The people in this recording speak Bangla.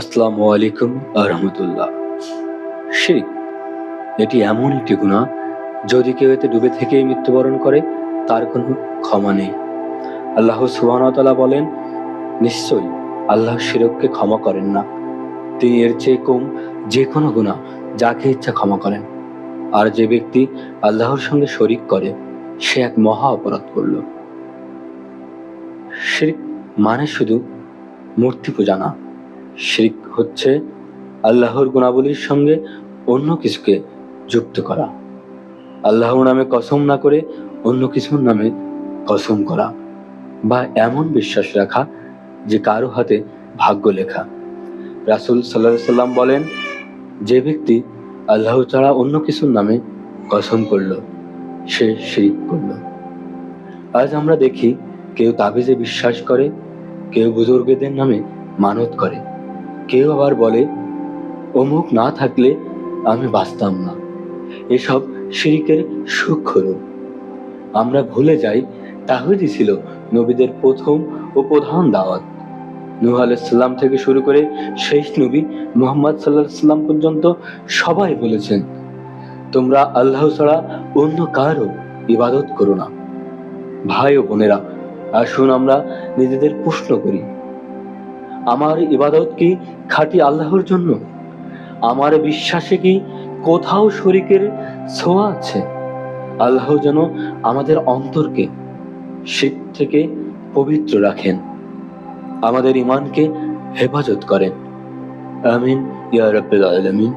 আসসালামু আলাইকুম শিরিক, এটি এমন একটি গুণা, যদি কেউ এতে ডুবে থেকেই মৃত্যুবরণ করে, তার কোনো ক্ষমা নেই। আল্লাহ বলেন, নিশ্চয়ই আল্লাহ শিরককে ক্ষমা করেন না। তিনি এর চেয়ে কম যে কোনো গুণা যাকে ইচ্ছা ক্ষমা করেন। আর যে ব্যক্তি আল্লাহর সঙ্গে শরিক করে, সে এক মহা অপরাধ করল। শিরিক মানে শুধু মূর্তি পূজা না শিরিক হচ্ছে আল্লাহর গুণাবলীর সঙ্গে অন্য কিছুকে যুক্ত করা। আল্লাহর নামে কসম না করে অন্য কিছুর নামে কসম করা বা এমন বিশ্বাস রাখা যে কারও হাতে ভাগ্য লেখা। রাসুল সাল্লাহ সাল্লাম বলেন, যে ব্যক্তি আল্লাহ ছাড়া অন্য কিছুর নামে কসম করল, সে শিরিক করল। আজ আমরা দেখি কেউ তাবিজে বিশ্বাস করে, কেউ বুজুর্গদের নামে মানত করে। কেউ আবার বলে, অমুক না থাকলে আমি বাঁচতাম না। এসব শিরিকের সূক্ষ্ম রূপ আমরা ভুলে যাই তাহিদই ছিল নবীদের প্রথম ও প্রধান দাওয়াত। নূহ আলাইসাল্লাম থেকে শুরু করে শেষ নবী মোহাম্মদ সাল্লাহ সাল্লাম পর্যন্ত সবাই বলেছেন, তোমরা আল্লাহ ছাড়া অন্য কারও ইবাদত করো না। ভাই ও বোনেরা, আসুন আমরা নিজেদের প্রশ্ন করি। আমার ইবাদত কি খাঁটি আল্লাহর জন্য? আমার বিশ্বাসে কি কোথাও শরিকের ছোঁয়া আছে? আল্লাহ যেন আমাদের অন্তরকে শীত থেকে পবিত্র রাখেন। আমাদের ইমানকে হেফাজত করেন। আমিন, ইয়া রব্বুল আলামিন।